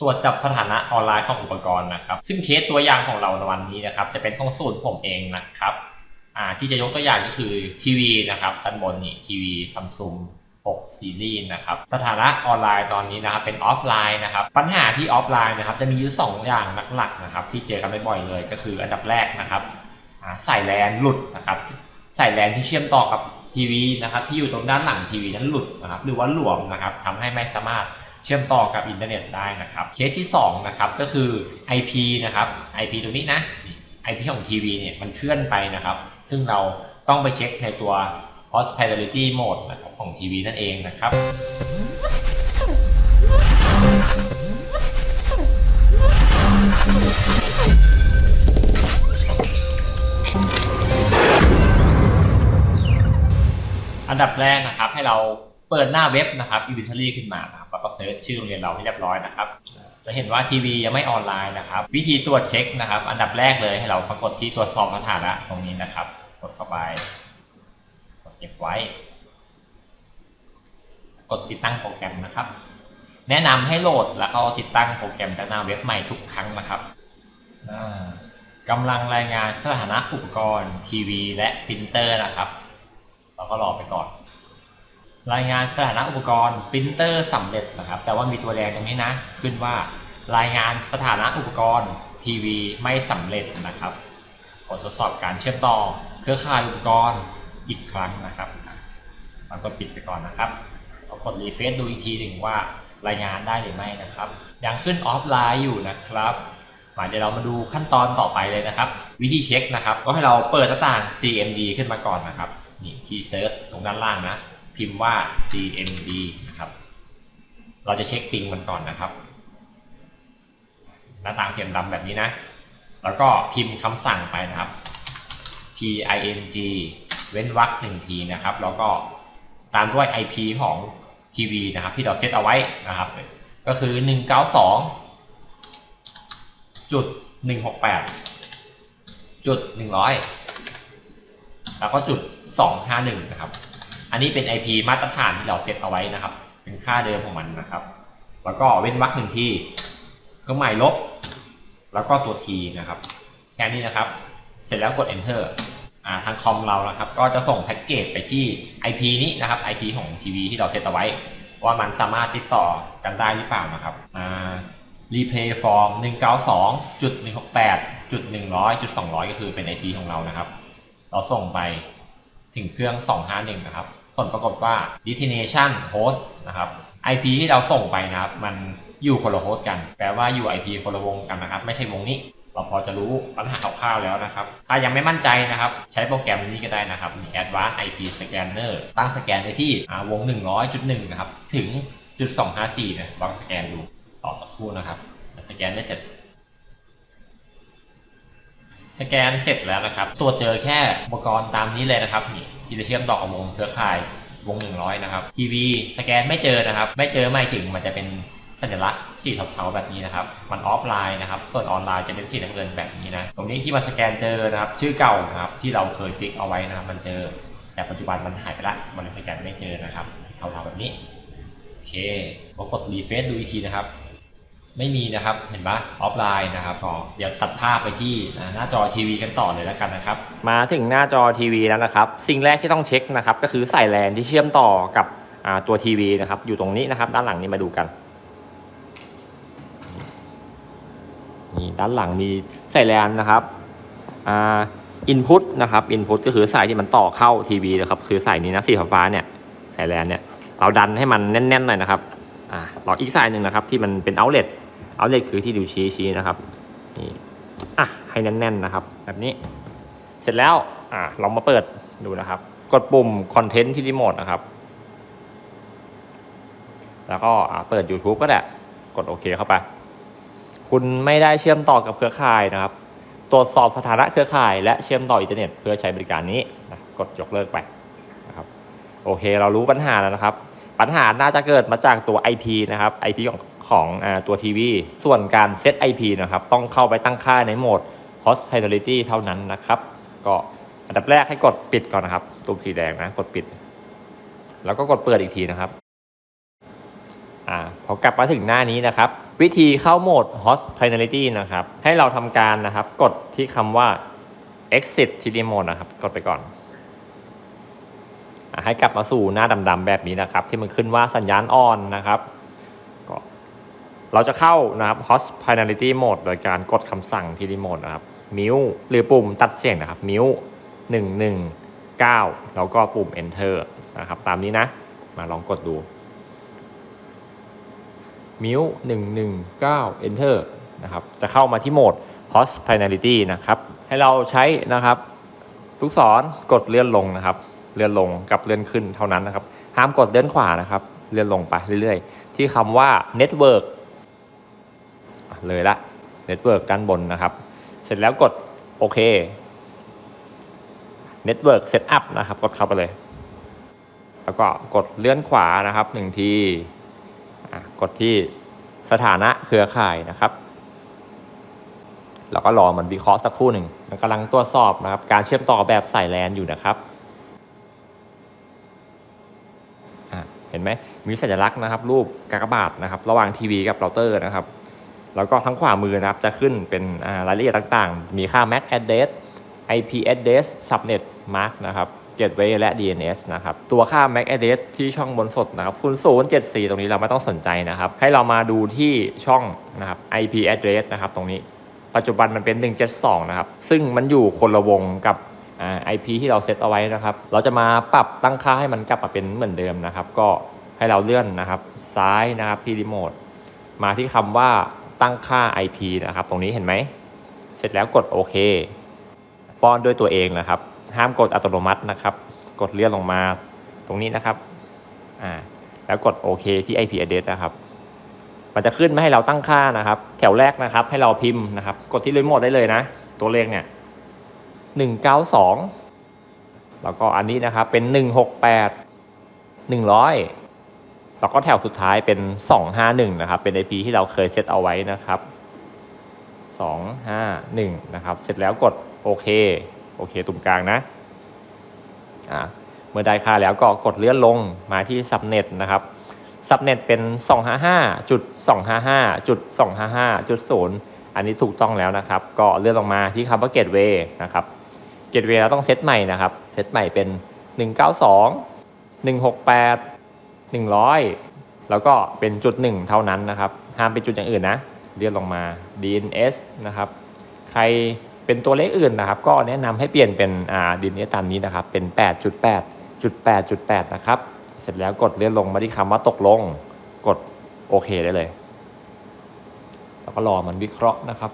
ตรวจจับสถานะออนไลน์ของอุปกรณ์นะครับ ซึ่งเคสตัวอย่างของเราในวันนี้นะครับ จะเป็นของสูตรผมเองนะครับที่จะยกตัวอย่างก็คือทีวีนะครับด้านบนนี่ทีวีซัมซุง6ซีรีส์นะครับสถานะออนไลน์ตอนนี้นะครับเป็นออฟไลน์นะครับปัญหาที่ออฟไลน์นะครับจะมีอยู่สองอย่างหลักๆนะครับที่เจอกันบ่อยๆเลยก็คืออันดับแรกนะครับสายแลนหลุดนะครับสายแลนที่เชื่อมต่อกับทีวีนะครับที่อยู่ตรงด้านหลังทีวีนั้นหลุดนะครับหรือว่าหลวมนะครับทำให้ไม่สามารถ เชื่อมต่อกับอินเทอร์เน็ตได้นะครับเคสที่2นะครับก็คือ IP นะครับ IP ตรงนี้นะ IP ของทีวีเนี่ยมันเคลื่อนไปนะครับ ซึ่งเราต้องไปเช็คในตัว hospitality mode นะครับของทีวีนั่นเองนะครับอันดับแรกนะครับให้เราเปิดหน้าเว็บนะครับ inventory ขึ้นมานะ ก็เซิร์ชชื่อโรงเรียนเราให้เรียบร้อยนะครับ จะเห็นว่าทีวียังไม่ออนไลน์นะครับ วิธีตรวจเช็คนะครับ อันดับแรกเลยให้เราปรากฏที่ตรวจสอบสถานะตรงนี้นะครับ กดเข้าไป กดเก็บไว้ กดติดตั้งโปรแกรมนะครับ แนะนำให้โหลดแล้วก็ติดตั้งโปรแกรมจากหน้าเว็บใหม่ทุกครั้งนะครับอ่ากำลังรายงานสถานะอุปกรณ์ทีวี และปรินเตอร์นะครับ เราก็รอไปก่อน รายงานสถานะอุปกรณ์ปรินเตอร์สำเร็จนะครับ แต่ว่ามีตัวแดงตรงนี้นะ ขึ้นว่ารายงานสถานะอุปกรณ์ทีวีไม่สำเร็จนะครับกดทดสอบการเชื่อมต่อเครือข่ายอุปกรณ์อีกครั้งนะครับเราก็ปิดไปก่อนนะครับเรากดรีเฟซดูอีกทีหนึ่งว่ารายงานได้หรือไม่นะครับ ยังขึ้นออฟไลน์อยู่นะครับมาเดี๋ยวเรามาดูขั้นตอนต่อไปเลยนะครับ วิธีเช็คนะครับ ก็ให้เราเปิดหน้าต่าง CMD ขึ้นมาก่อนนะครับนี่ที่เซิร์ชตรงด้านล่างนะ พิมพ์ว่า CMD นะครับ เราจะเช็คปิงมันก่อนนะครับ หน้าต่างเสียงดำแบบนี้นะ แล้วก็พิมพ์คำสั่งไปนะครับ ping เว้นวรรคหนึ่งทีนะครับ แล้วก็ตามด้วย IP ของทีวีนะครับ ที่เราเซตเอาไว้นะครับ ก็คือ 192จุด168จุด100 แล้วก็จุด 251 นะครับ อันนี้เป็น IP มาตรฐานที่เราเซตเอาไว้นะครับ เป็นค่าเดิมของมันนะครับ แล้วก็เว้นวรรคหนึ่งที่เครื่องหมายลบ แล้วก็ตัว T นะครับ แค่นี้นะครับ เสร็จแล้วกด enter อ่าทางคอมเรานะครับ ก็จะส่งแพ็กเกจไปที่ IP นี้นะครับ IP ของทีวีที่เราเซตเอาไว้ ว่ามันสามารถติดต่อกันได้หรือเปล่านะครับอ่า replay form 192.168จุด100จุด200 ก็คือเป็น IP ของเรานะครับ เราส่งไปถึงเครื่อง 251 นะครับ ผลปรากฏว่า destination host นะครับ IP ที่เราส่งไปนะครับ มันอยู่คนละโฮสต์กัน แปลว่าอยู่ IP คนละวงกันนะครับ ไม่ใช่วงนี้ เราพอจะรู้ปัญหาคร่าวๆแล้วนะครับ ถ้ายังไม่มั่นใจนะครับ ใช้โปรแกรมนี้ก็ได้นะครับ Advanced IP Scanner ตั้งสแกนไว้ที่วง 100.1 นะครับ ถึงจุด254นะลองสแกนดูต่อสักครู่นะครับ สแกนได้เสร็จ สแกนเสร็จแล้วนะครับตัวจเจอแค่อุปกรณ์ตามนี้เลยนะครับนี่ที่จะเชื่อมต่อกับวงเครือข่ายวง 100 นะครับทีวีสแกนไม่เจอนะครับ ไม่เจอหมายถึงมันจะเป็นสัญลักษณ์สีเทาๆแบบนี้นะครับ มันออฟไลน์นะครับ ส่วนออนไลน์จะเป็นสีน้ำเงินแบบนี้นะ ตรงนี้ที่มันสแกนเจอนะครับ ชื่อเก่านะครับที่เราเคยฟิกเอาไว้นะครับ มันเจอ แต่ปัจจุบันมันหายไปละ มันสแกนไม่เจอนะครับเทาๆแบบนี้ โอเคลองกดรีเฟซดูอีกทีนะครับ ไม่มีนะครับเห็นปะออฟไลน์นะครับก็เดี๋ยวตัดภาพไปที่หน้าจอทีวีกันต่อเลยแล้วกันนะครับ มาถึงหน้าจอทีวีแล้วนะครับ สิ่งแรกที่ต้องเช็คนะครับก็คือสายแลนที่เชื่อมต่อกับตัวทีวีนะครับอยู่ตรงนี้นะครับ ด้านหลังนี้มาดูกันนี่ด้านหลังมีสายแลนนะครับอ่าอินพุตนะครับอินพุตก็คือสายที่มันต่อเข้าทีวีนะครับคือสายนี้นะสีฟ้าเนี่ยสายแลนเนี่ยเราดันให้มันแน่นๆหน่อยนะครับอ่าต่ออีกสายหนึ่งนะครับที่มันเป็นเอาเล t เอาเล t คือที่ดูชี้ชี้นะครับนี่อะให้แน่นๆนะครับ แบบนี้ เสร็จแล้วอะลองมาเปิดดูนะครับ กดปุ่มคอนเทนต์ที่รีโมทนะครับ แล้วก็อะเปิด YouTube ก็ได้กดโอเคเข้าไป คุณไม่ได้เชื่อมต่อกับเครือข่ายนะครับ ตรวจสอบสถานะเครือข่าย และเชื่อมต่ออินเทอร์เน็ตเพื่อใช้บริการนี้นะกดยกเลิกไปนะครับ โอเค เรารู้ปัญหาแล้วนะครับ ปัญหาน่าจะเกิดมาจากตัว IP นะครับ IP ของของอตัวทีวีส่วนการเซต IP นะครับ ต้องเข้าไปตั้งค่าในโหมด hospitality เท่านั้นนะครับ ก็อันดับแรกให้กดปิดก่อนนะครับปุ่มสีแดงนะ กดปิด แล้วก็กดเปิดอีกทีนะครับอ่าพอกลับมาถึงหน้านี้นะครับ วิธีเข้าโหมด hospitality นะครับ ให้เราทำการนะครับ กดที่คำว่า exit ที่ remote นะครับ กดไปก่อน ให้กลับมาสู่หน้าดำๆแบบนี้นะครับ ที่มันขึ้นว่าสัญญาณอ่อนนะครับก็เราจะเข้านะครับ hospitality mode โดยการกดคำสั่งที่ remote นะครับ มิวหรือปุ่มตัดเสียงนะครับ มิวหนึ่งหนึ่งเก้าแล้วก็ปุ่ม enter นะครับ ตามนี้นะ มาลองกดดู มิวหนึ่งหนึ่งเก้า enter นะครับ จะเข้ามาที่โหมด hospitality นะครับ ให้เราใช้นะครับลูกศรกดเลื่อนลงนะครับ เลื่อนลงกับเลื่อนขึ้นเท่านั้นนะครับห้ามกดเลื่อนขวานะครับ เลื่อนลงไปเรื่อยๆ ที่คำว่า network เลยละ network ด้านบนนะครับ เสร็จแล้วกดโอเค network setup นะครับ กดเข้าไปเลย แล้วก็กดเลื่อนขวานะครับหนึ่งทีกดที่สถานะเครือข่ายนะครับแล้วก็รอมันวิเคราะห์สักครู่หนึ่ง มันกำลังตรวจสอบนะครับ การเชื่อมต่อแบบสายแลนอยู่นะครับอะเห็น ไหมมีสัญลักษณ์นะครับ รูปกากบาทนะครับ ระหว่างทีวีกับเราเตอร์นะครับ แล้วก็ทั้งขวามือนะครับจะขึ้นเป็นรายละเอียดต่างๆ มีค่า MAC address IP address subnet mark นะครับ gateway และ DNS นะครับ ตัวค่า MAC address ที่ช่องบนสุดนะครับคูณ074 ตรงนี้เราไม่ต้องสนใจนะครับ ให้เรามาดูที่ช่องนะครับ IP address นะครับ ตรงนี้ ปัจจุบันมันเป็น 172 นะครับ ซึ่งมันอยู่คนละวงกับ IP ที่เราเซตเอาไว้นะครับ เราจะมาปรับตั้งค่าให้มันกลับมาเป็นเหมือนเดิมนะครับ ก็ ให้เราเลื่อนนะครับ ซ้ายนะครับที่รีโมทมาที่คำว่าตั้งค่า IP นะครับ ตรงนี้เห็นไหม เสร็จแล้วกดโอเค ป้อนด้วยตัวเองนะครับ ห้ามกดอัตโนมัตินะครับ กดเลื่อนลงมาตรงนี้นะครับอ่าแล้วกดโอเคที่ IP address นะครับ มันจะขึ้นมาให้เราตั้งค่านะครับ แถวแรกนะครับ ให้เราพิมพ์นะครับ กดที่รีโมทได้เลยนะ ตัวเลขเนี่ยหนึ่งเก้าสองแล้วก็อันนี้นะครับเป็นหนึ่งหกแปดหนึ่งร้อย แล้วก็แถวสุดท้ายเป็นสองห้าหนึ่งนะครับ เป็น IP ที่เราเคยเซตเอาไว้นะครับสองห้าหนึ่งนะครับ เสร็จแล้วกดโอเค โอเคตรงกลางนะ อ่า เมื่อได้ค่าแล้วก็กดเลื่อนลงมาที่ subnet นะครับซับเน็ตเป็น 255.255.255.0 อันนี้ถูกต้องแล้วนะครับ ก็เลื่อนลงมาที่คำว่า gateway นะครับ gateway เราต้องเซตใหม่นะครับ เซตใหม่เป็น 192 168 100 แล้วก็เป็นจุด 1 เท่านั้นนะครับ ห้ามเป็นจุดอย่างอื่นนะ เลื่อนลงมา DNS นะครับ ใครเป็นตัวเลขอื่นนะครับ ก็แนะนำให้เปลี่ยนเป็นอ่า DNS ตามนี้นะครับ เป็น 8.8.8.8 นะครับ เสร็จแล้วกดเลื่อนลงมาที่คำว่าตกลง กดโอเคได้เลย แล้วก็รอมันวิเคราะห์นะครับ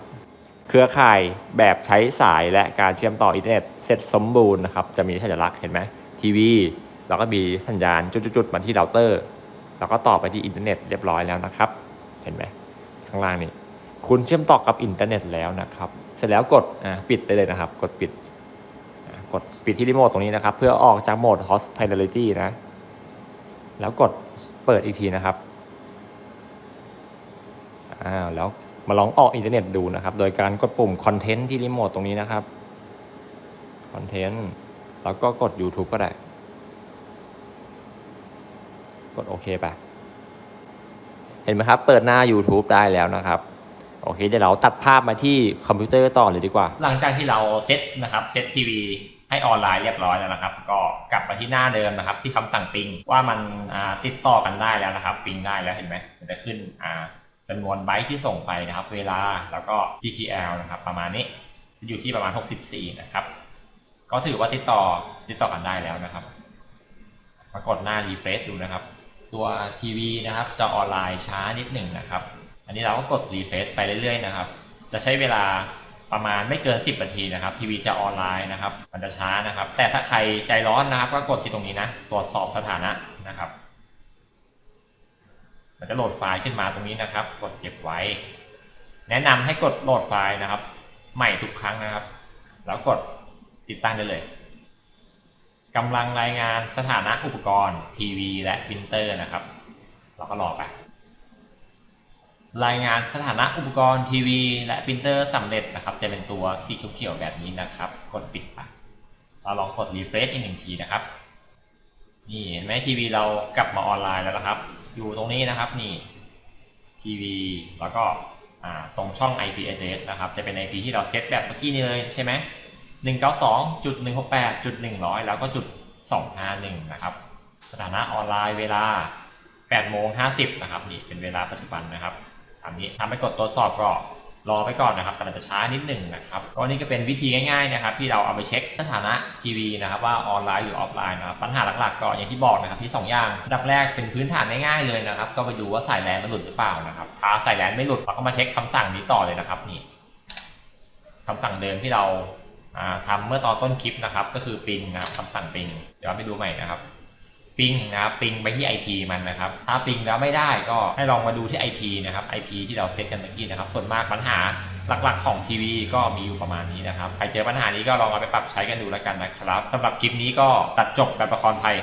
เครือข่ายแบบใช้สายและการเชื่อมต่ออินเทอร์เน็ตเสร็จสมบูรณ์นะครับ จะมีสัญลักษณ์เห็นไหมทีวี แล้วก็มีสัญญาณจุดๆมาที่เราเตอร์ แล้วก็ต่อไปที่อินเทอร์เน็ตเรียบร้อยแล้วนะครับ เห็นไหมข้างล่างนี่คุณเชื่อมต่อกับอินเทอร์เน็ตแล้วนะครับ เสร็จแล้วกดปิดได้เลยนะครับ กดปิดกดปิดที่รีโมทตรงนี้นะครับ เพื่อออกจากโหมด hospitality นะ แล้วกดเปิดอีกทีนะครับอ้าวแล้วมาลองออกอินเทอร์เน็ตดูนะครับ โดยการกดปุ่มคอนเทนต์ที่รีโมทตรงนี้นะครับคอนเทนต์แล้วก็กด YouTube ก็ได้ กดโอเคไป เห็นไหมครับ เปิดหน้า YouTube ได้แล้วนะครับ โอเค เดี๋ยวเราตัดภาพมาที่คอมพิวเตอร์ต่อเลยดีกว่า หลังจากที่เราเซตนะครับ เซตทีวีให้ออนไลน์เรียบร้อยแล้วนะครับ ก็กลับมาที่หน้าเดิมนะครับ ที่คำสั่งปิงว่ามันติดต่อกันได้แล้วนะครับ ปิงได้แล้วเห็นไหมมันจะขึ้นอ่าจำนวนไบต์ที่ส่งไปนะครับ เวลาแล้วก็ TTL นะครับ ประมาณนี้อยู่ที่ประมาณ 64 นะครับ ก็ถือว่าติดต่อติดต่อกันได้แล้วนะครับปรากฏหน้า refresh ดูนะครับ ตัวทีวีนะครับจอออนไลน์ช้านิดหนึ่งนะครับ อันนี้เราก็กด refresh ไปเรื่อยๆนะครับ จะใช้เวลาประมาณไม่เกิน 10นาทีนะครับทีวีจะออนไลน์นะครับ มันจะช้านะครับ แต่ถ้าใครใจร้อนนะครับ ก็กดที่ตรงนี้นะ ตรวจสอบสถานะนะครับ มันจะโหลดไฟล์ขึ้นมาตรงนี้นะครับ กดเก็บไว้ แนะนำให้กดโหลดไฟล์นะครับ ใหม่ทุกครั้งนะครับ แล้วกดติดตั้งได้เลย กำลังรายงานสถานะอุปกรณ์ทีวีและปรินเตอร์นะครับ เราก็รอไป รายงานสถานะอุปกรณ์ทีวีและปรินเตอร์สำเร็จนะครับ จะเป็นตัวสีเขียวแบบนี้นะครับ กดปิดไปเราลองกด refresh อีกหนึ่งทีนะครับ นี่เห็นไหมทีวีเรากลับมาออนไลน์แล้วนะครับ อยู่ตรงนี้นะครับนี่ทีวีแล้วก็ตรงช่อง IP address นะครับ จะเป็น IP ที่เราเซตแบบเมื่อกี้นี้เลยใช่ไหม 192.168.100 แล้วก็จุด251 นะครับ สถานะออนไลน์เวลา8โมง50 นะครับนี่เป็นเวลาปัจจุบันนะครับอันนี้ทำไปกดตรวจสอบก็รอไปก่อนนะครับแต่มันจะช้านิดหนึ่งนะครับก็นี่ก็เป็นวิธีง่ายๆนะครับที่เราเอาไปเช็คสถานะทีวีนะครับว่าออนไลน์หรือออฟไลน์นะครับปัญหาหลักๆก็อย่างที่บอกนะครับที่สองอย่างอันดับแรกเป็นพื้นฐานง่ายๆเลยนะครับ ก็ไปดูว่าสายแลนมันหลุดหรือเปล่านะครับ ถ้าสายแลนไม่หลุดเราก็มาเช็คคำสั่งนี้ต่อเลยนะครับนี่คำสั่งเดิมที่เรา ทำทำเมื่อตอนต้นคลิปนะครับ ก็คือปิงนะครับคำสั่งปิงเดี๋ยวไปดูใหม่นะครับปิงนะครับปิงไปที่ IP มันนะครับ ถ้าปิงแล้วไม่ได้ก็ให้ลองมาดูที่ IP นะครับ IP ที่เราเซตกันเมื่อกี้นะครับ ส่วนมากปัญหาหลักๆของทีวีก็มีอยู่ประมาณนี้นะครับ ใครเจอปัญหานี้ก็ลองเอาไปปรับใช้กันดูแล้วกันนะครับสำหรับคลิปนี้ก็ตัดจบแบบละครไทย